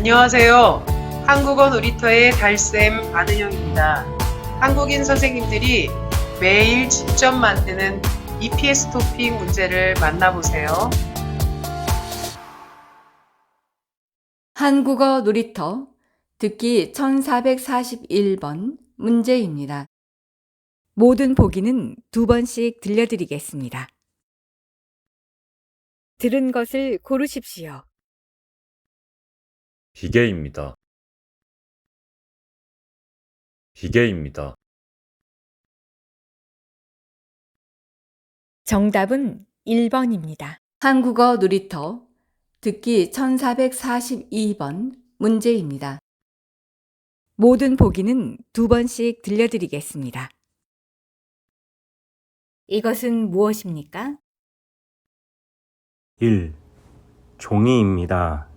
안녕하세요. 한국어 놀이터의 달쌤 안은영입니다. 한국인 선생님들이 매일 직접 만드는 EPS 토픽 문제를 만나보세요. 한국어 놀이터 듣기 1441번 문제입니다. 모든 보기는 두 번씩 들려드리겠습니다. 들은 것을 고르십시오. 기계입니다. 기계입니다. 정답은 1번입니다. 한국어 놀이터 듣기 1442번 문제입니다. 모든 보기는 두 번씩 들려드리겠습니다. 이것은 무엇입니까? 1. 종이입니다.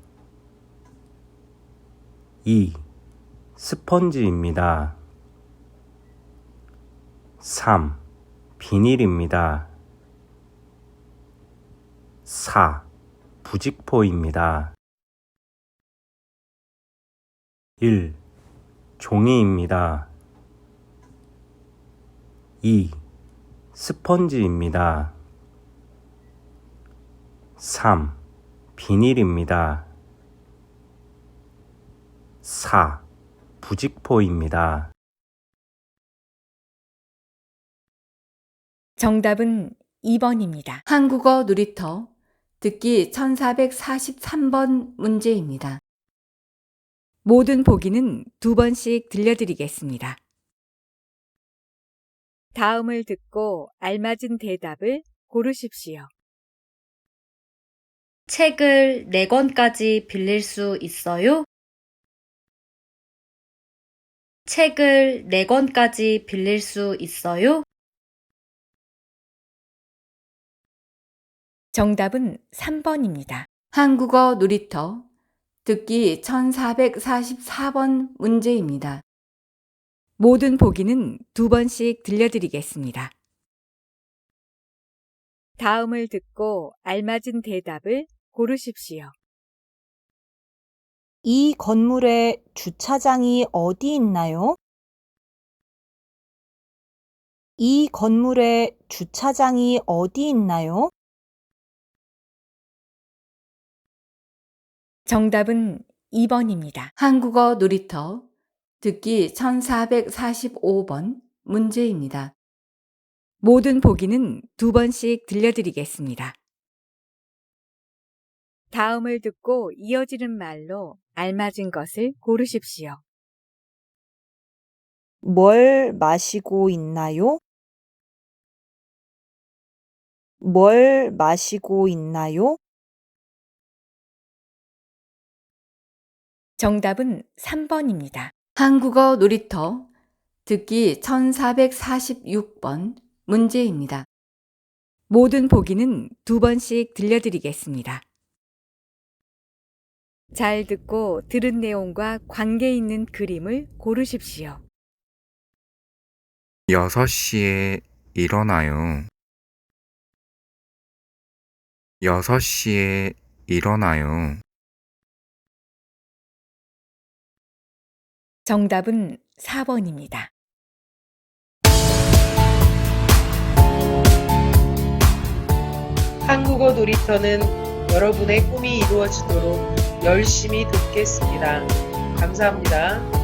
2. 스펀지입니다. 3. 비닐입니다. 4. 부직포입니다. 1. 종이입니다. 2. 스펀지입니다. 3. 비닐입니다. 4. 부직포입니다. 정답은 2번입니다. 한국어 놀이터 듣기 1443번 문제입니다. 모든 보기는 두 번씩 들려드리겠습니다. 다음을 듣고 알맞은 대답을 고르십시오. 책을 4권까지 빌릴 수 있어요? 책을 4권까지 빌릴 수 있어요? 정답은 3번입니다. 한국어 놀이터 듣기 1444번 문제입니다. 모든 보기는 두 번씩 들려드리겠습니다. 다음을 듣고 알맞은 대답을 고르십시오. 이 건물에 주차장이 어디 있나요? 이 건물에 주차장이 어디 있나요? 정답은 2번입니다. 한국어 놀이터 듣기 1445번 문제입니다. 모든 보기는 두 번씩 들려드리겠습니다. 다음을 듣고 이어지는 말로 알맞은 것을 고르십시오. 뭘 마시고 있나요? 뭘 마시고 있나요? 정답은 3번입니다. 한국어 놀이터 듣기 1446번 문제입니다. 모든 보기는 두 번씩 들려드리겠습니다. 잘 듣고 들은 내용과 관계 있는 그림을 고르십시오. 6시에 일어나요. 6시에 일어나요. 정답은 4번입니다. 한국어 놀이터는 여러분의 꿈이 이루어지도록 열심히 돕겠습니다. 감사합니다.